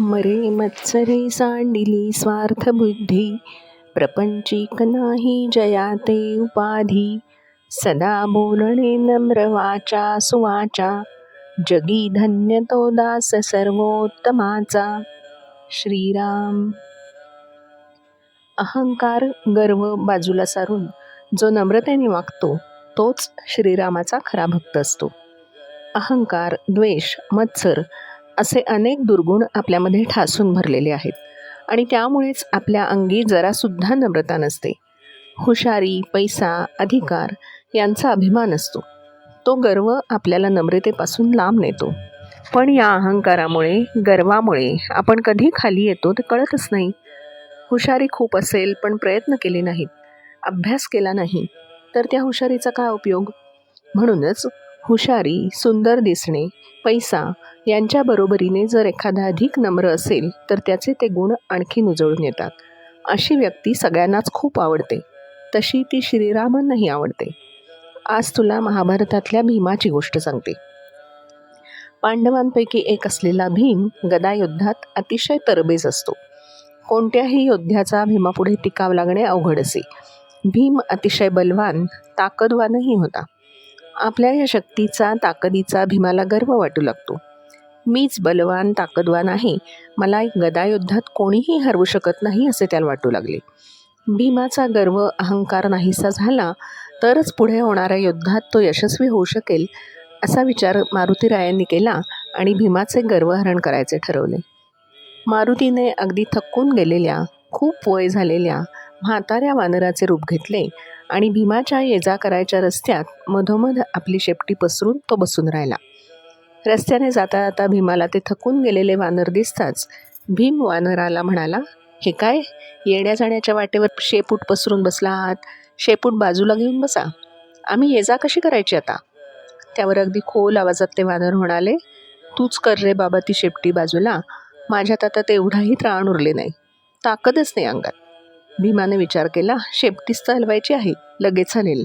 मरे मत्सरे सांडिली स्वार्थबुद्धी प्रपंचिक नाही जयाते उपाधी सदा बोलणे नम्र वाचा सुवाचा जगी धन्य तो दास सर्वोत्तमाचा. श्रीराम. अहंकार गर्व बाजूला सारून जो नम्रतेने वागतो तोच श्रीरामाचा खरा भक्त असतो. अहंकार द्वेष मत्सर असे अनेक दुर्गुण आपल्यामध्ये ठासून भरलेले आहेत. आणि त्यामुळेच आपल्या अंगी जरासुद्धा नम्रता नसते. हुशारी पैसा अधिकार यांचा अभिमान असतो. तो गर्व आपल्याला नम्रतेपासून लांब नेतो. पण या अहंकारामुळे गर्वामुळे आपण कधी खाली येतो ते कळतच नाही. हुशारी खूप असेल पण प्रयत्न केले नाहीत. अभ्यास केला नाही तर त्या हुशारीचा काय उपयोग? म्हणूनच हुशारी सुंदर दिसणे पैसा यांच्या बरोबरीने जर एखादा अधिक नम्र असेल तर त्याचे ते गुण आणखी उजळून येतात. अशी व्यक्ती सगळ्यांनाच खूप आवडते. तशी ती श्रीरामांनाही आवडते. आज तुला महाभारतातल्या भीमाची गोष्ट सांगते. पांडवांपैकी एक असलेला भीम गदायुद्धात अतिशय तरबेज असतो. कोणत्याही योद्ध्याचा भीमापुढे टिकाव लागणे अवघड असे. भीम अतिशय बलवान ताकदवानही होता. आपल्या या शक्तीचा ताकदीचा भीमाला गर्व वाटू लागतो. मीच बलवान ताकदवान आहे. मला गदायुद्धात कोणीही हरवू शकत नाही असे त्याला वाटू लागले. भीमाचा गर्व अहंकार नाहीसा झाला तरच पुढे होणाऱ्या युद्धात तो यशस्वी होऊ शकेल असा विचार मारुतीरायांनी केला आणि भीमाचे गर्वहरण करायचे ठरवले. मारुतीने अगदी थकून गेलेल्या खूप वय झालेल्या म्हाताऱ्या वानराचे रूप घेतले आणि भीमाच्या ये जा करायच्या रस्त्यात मधोमध आपली शेपटी पसरून तो बसून राहिला. रस्त्याने जाता जाता भीमाला ते थकून गेलेले वानर दिसताच भीम वानराला म्हणाला हे काय? येण्या जाण्याच्या वाटेवर शेपूट पसरून बसला आहात शेपूट बाजूला घेऊन बसा. आम्ही ये जा कशी करायची आता? त्यावर अगदी खोल आवाजात ते वानर म्हणाले तूच कर रे बाबा ती शेपटी बाजूला. माझ्यात आता तेवढाही त्राण उरले नाही. ताकदच नाही अंगात. भीमाने विचार केला शेपटीच चालवायची आहे लगेच चालेल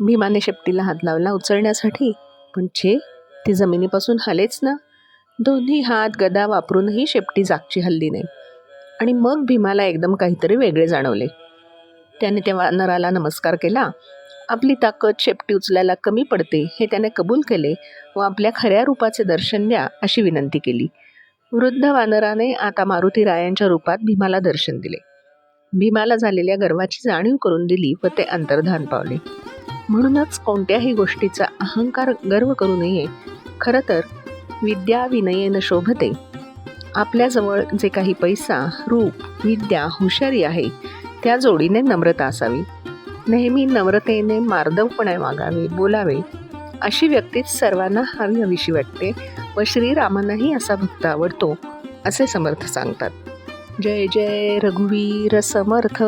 भीमाने शेपटीला हात लावला उचलण्यासाठी. पण छे ती जमिनीपासून हलेच ना. दोन्ही हात गदा वापरूनही शेपटी जागची हल्ली नाही. आणि मग भीमाला एकदम काहीतरी वेगळे जाणवले. त्याने त्या वानराला नमस्कार केला. आपली ताकद शेपटी उचलायला कमी पडते हे त्याने कबूल केले व आपल्या खऱ्या रूपाचे दर्शन द्या अशी विनंती केली. वृद्ध वानराने आता मारुती रायांच्या रूपात भीमाला दर्शन दिले. भीमाला झालेल्या गर्वाची जाणीव करून दिली व ते अंतर्धान पावले. म्हणूनच कोणत्याही गोष्टीचा अहंकार गर्व करू नये. खरं तर विद्या विनयेन शोभते. आपल्याजवळ जे काही पैसा रूप विद्या हुशारी आहे त्या जोडीने नम्रता असावी. नेहमी नम्रतेने मार्दवपणे वागावे बोलावे. अशी व्यक्तीच सर्वांना हवी हवीशी वाटते व श्रीरामांनाही असा भक्त आवडतो असे समर्थ सांगतात. जय जय रघुवीर समर्थ.